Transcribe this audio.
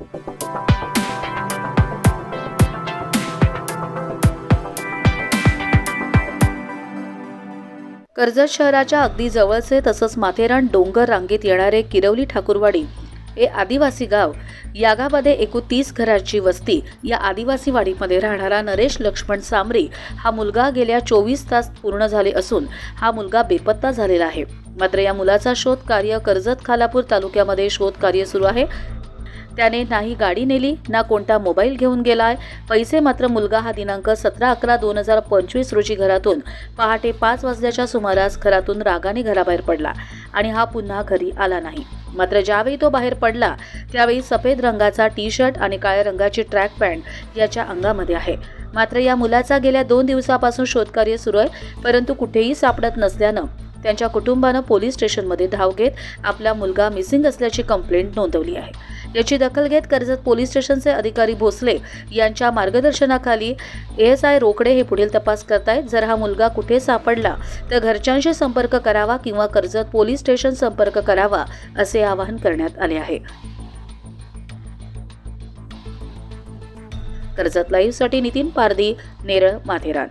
कर्जत शहराच्या अगदी जवळचे तसंच माथेरान डोंगर रांगेत येणारे किरवली ठाकूरवाडी हे आदिवासी गाव. या गावामध्ये एकूण तीस घरांची वस्ती या आदिवासी वाडीमध्ये राहणारा नरेश लक्ष्मण सामरी हा मुलगा गेल्या चोवीस तास पूर्ण झाले असून हा मुलगा बेपत्ता झालेला आहे. मात्र या मुलाचा शोध कार्य कर्जत खालापूर तालुक्यामध्ये शोध कार्य सुरू आहे. त्याने नाही गाडी नेली ना कोणता मोबाईल घेऊन गेलाय. पैसे मात्र मुलगा हा दिनांक सतरा अकरा दोन हजार पंचवीस रोजी घरातून पहाटे पाच वाजल्याच्या सुमारास घरातून रागाने घराबाहेर पडला आणि हा पुन्हा घरी आला नाही. मात्र ज्यावेळी तो बाहेर पडला त्यावेळी सफेद रंगाचा टी शर्ट आणि काळ्या रंगाची ट्रॅक पॅन्ट याच्या अंगामध्ये आहे. मात्र या मुलाचा गेल्या दोन दिवसापासून शोधकार्य सुरू आहे परंतु कुठेही सापडत नसल्यानं त्यांच्या कुटुंबानं पोलीस स्टेशनमध्ये धाव घेत आपला मुलगा मिसिंग असल्याची कंप्लेंट नोंदवली आहे. याची दखल घेत कर्जत पोलीस स्टेशनचे अधिकारी भोसले यांच्या मार्गदर्शनाखाली एस आय रोकडे हे पुढील तपास करतायत. जर हा मुलगा कुठे सापडला तर घरच्यांशी संपर्क करावा किंवा कर्जत पोलीस स्टेशन संपर्क करावा असे आवाहन करण्यात आले आहे. कर्जत लाईव्हसाठी नितीन पारदी नेरळ माथेरान.